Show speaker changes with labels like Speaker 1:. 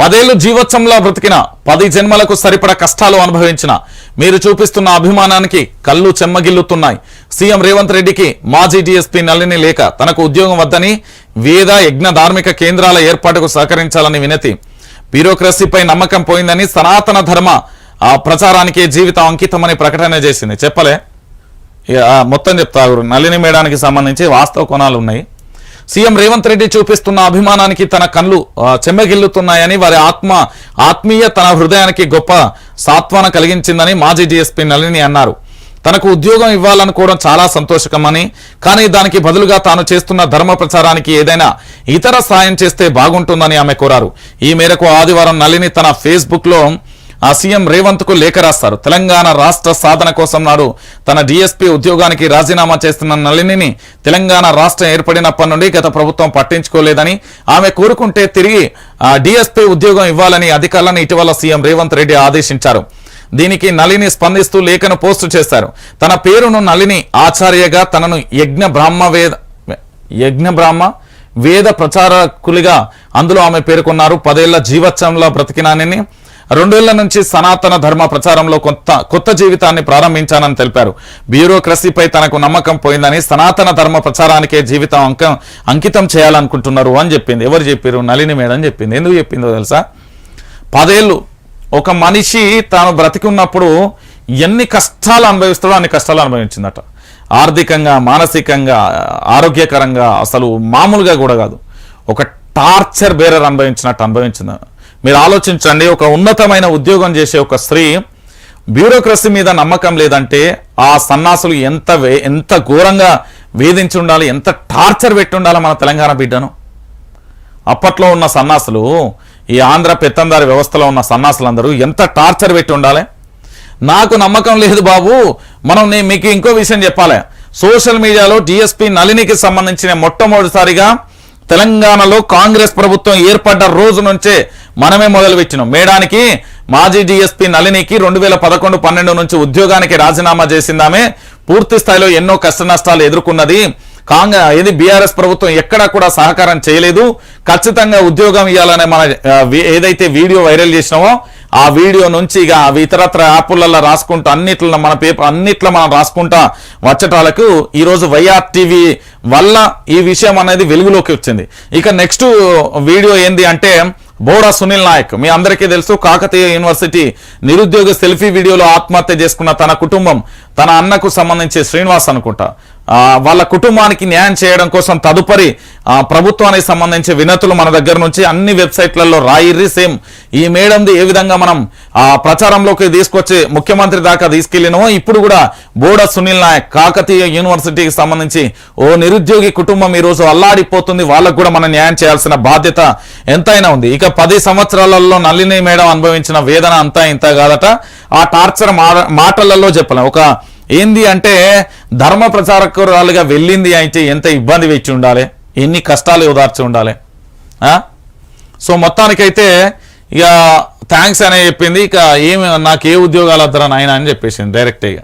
Speaker 1: పదేళ్ళు జీవోత్సవంలో బ్రతికిన పది జన్మలకు సరిపడ కష్టాలు అనుభవించిన మీరు చూపిస్తున్న అభిమానానికి కళ్ళు చెమ్మగిల్లుతున్నాయి. సీఎం రేవంత్ రెడ్డికి మాజీ డీఎస్పీ నళిని లేక తనకు ఉద్యోగం వద్దని వేద యజ్ఞ ధార్మిక కేంద్రాల ఏర్పాటుకు సహకరించాలని వినతి. బ్యూరోక్రసీపై నమ్మకం పోయిందని సనాతన ధర్మ ఆ ప్రచారానికి జీవితం అంకితమని ప్రకటన చేసింది. చెప్పలే? మొత్తం చెప్తా గురు. నళిని మేడానికి సంబంధించి వాస్తవ కోణాలు ఉన్నాయి. సీఎం రేవంత్ రెడ్డి చూపిస్తున్న అభిమానానికి తన కళ్ళు చెమ్మగిల్లుతున్నాయని వారి ఆత్మ ఆత్మీయ తన హృదయానికి గొప్ప సాత్వన కలిగించిందని మాజీ డీఎస్పీ నళిని అన్నారు. తనకు ఉద్యోగం ఇవ్వాలనుకోవడం చాలా సంతోషకమని కానీ దానికి బదులుగా తాను చేస్తున్న ధర్మ ప్రచారానికి ఏదైనా ఇతర సాయం చేస్తే బాగుంటుందని ఆమె కోరారు. ఈ మేరకు ఆదివారం నళిని తన ఫేస్బుక్లో లో ఆ సీఎం రేవంత్కు లేఖ రాస్తారు. తెలంగాణ రాష్ట్ర సాధన కోసం నాడు తన డిఎస్పీ ఉద్యోగానికి రాజీనామా చేస్తున్న నళినిని తెలంగాణ రాష్ట్రం ఏర్పడినప్పటి నుండి గత ప్రభుత్వం పట్టించుకోలేదని ఆమె కోరుకుంటే తిరిగి ఆ డీఎస్పీ ఉద్యోగం ఇవ్వాలని అధికారులను ఇటీవల సీఎం రేవంత్ రెడ్డి ఆదేశించారు. దీనికి నళిని స్పందిస్తూ లేఖను పోస్టు చేశారు. తన పేరును నళిని ఆచార్యగా తనను యజ్ఞ బ్రాహ్మ వేద యజ్ఞ బ్రాహ్మ వేద ప్రచారకులుగా అందులో ఆమె పేర్కొన్నారు. పదేళ్ళ జీవత్సంలో బ్రతికినానని రెండేళ్ళ నుంచి సనాతన ధర్మ ప్రచారంలో కొత్త కొత్త జీవితాన్ని ప్రారంభించానని తెలిపారు. బ్యూరోక్రసీపై తనకు నమ్మకం పోయిందని సనాతన ధర్మ ప్రచారానికే జీవితం అంకం అంకితం చేయాలనుకుంటున్నారు అని చెప్పింది. ఎవరు చెప్పారు నలిని మేడం చెప్పింది. ఎందుకు చెప్పిందో తెలుసా? పదేళ్ళు ఒక మనిషి తాను బ్రతికి ఉన్నప్పుడు ఎన్ని కష్టాలు అనుభవిస్తాడో అన్ని కష్టాలు అనుభవించిందట. ఆర్థికంగా మానసికంగా ఆరోగ్యకరంగా అసలు మామూలుగా కూడా కాదు. ఒక టార్చర్ బేరర్ అనుభవించినట్టు అనుభవించింది. మీరు ఆలోచించండి ఒక ఉన్నతమైన ఉద్యోగం చేసే ఒక స్త్రీ బ్యూరోక్రసీ మీద నమ్మకం లేదంటే ఆ సన్నాసులు ఎంత వే- ఎంత ఘోరంగా వేధించి ఉండాలి ఎంత టార్చర్ పెట్టి ఉండాలి మన తెలంగాణ బిడ్డను? అప్పట్లో ఉన్న సన్నాసులు ఈ ఆంధ్ర పెత్తందారి వ్యవస్థలో ఉన్న సన్నాసులందరూ ఎంత టార్చర్ పెట్టి ఉండాలి? నాకు నమ్మకం లేదు బాబు. మనం నేను మీకు ఇంకో విషయం చెప్పాలి. సోషల్ మీడియాలో డిఎస్పి నళినికి సంబంధించిన మొట్టమొదటిసారిగా తెలంగాణలో కాంగ్రెస్ ప్రభుత్వం ఏర్పడ్డ రోజు నుంచే మనమే మొదలుపెట్టినాం. మేడానికి మాజీ డిఎస్పీ నళినికి రెండు వేల పదకొండు పన్నెండు నుంచి ఉద్యోగానికి రాజీనామా చేసిందామే. పూర్తి స్థాయిలో ఎన్నో కష్ట నష్టాలు ఎదుర్కొన్నది. కాంగ్రెస్ ఇది బీఆర్ఎస్ ప్రభుత్వం ఎక్కడా కూడా సహకారం చేయలేదు. ఖచ్చితంగా ఉద్యోగం ఇవ్వాలనే మన ఏదైతే వీడియో వైరల్ చేసినామో ఆ వీడియో నుంచి ఇక అవి ఇతరత్ర యాప్లలో రాసుకుంటూ అన్నిట్లో మన పేపర్ అన్నిట్లో మనం రాసుకుంటా వచ్చటాలకు ఈరోజు వైఆర్ టీవీ వల్ల ఈ విషయం అనేది వెలుగులోకి వచ్చింది. ఇక నెక్స్ట్ వీడియో ఏంది అంటే బోడా సునీల్ నాయక్. మీ అందరికీ తెలుసు కాకతీయ యూనివర్సిటీ నిరుద్యోగ సెల్ఫీ వీడియోలో ఆత్మహత్య చేసుకున్న తన కుటుంబం తన అన్నకు సంబంధించి శ్రీనివాస్ అనుకుంటా. వాళ్ళ కుటుంబానికి న్యాయం చేయడం కోసం తదుపరి ప్రభుత్వానికి సంబంధించి వినతులు మన దగ్గర నుంచి అన్ని వెబ్సైట్లలో రాయిర్రి సేమ్. ఈ మేడంది ఏ విధంగా మనం ఆ ప్రచారంలోకి తీసుకొచ్చి ముఖ్యమంత్రి దాకా తీసుకెళ్ళినో ఇప్పుడు కూడా బోడ సునీల్ నాయక్ కాకతీయ యూనివర్సిటీకి సంబంధించి ఓ నిరుద్యోగి కుటుంబం ఈ రోజు అల్లాడిపోతుంది వాళ్ళకు కూడా మనం న్యాయం చేయాల్సిన బాధ్యత ఎంతైనా ఉంది. ఇక పది సంవత్సరాలలో నల్లిని మేడం అనుభవించిన వేదన అంతా ఇంత కాదట. ఆ టార్చర్ మాటలలో చెప్పలేం. ఒక ఏంది అంటే ధర్మ ప్రచారకురాలుగా వెళ్ళింది అయితే ఎంత ఇబ్బంది వేచి ఉండాలి? ఎన్ని కష్టాలు ఓదార్చి ఉండాలి? సో మొత్తానికైతే ఇక థ్యాంక్స్ అనే చెప్పింది. ఇక ఏమి నాకు ఏ ఉద్యోగాలు వద్దరా నాయన అని చెప్పేసింది డైరెక్ట్ ఇక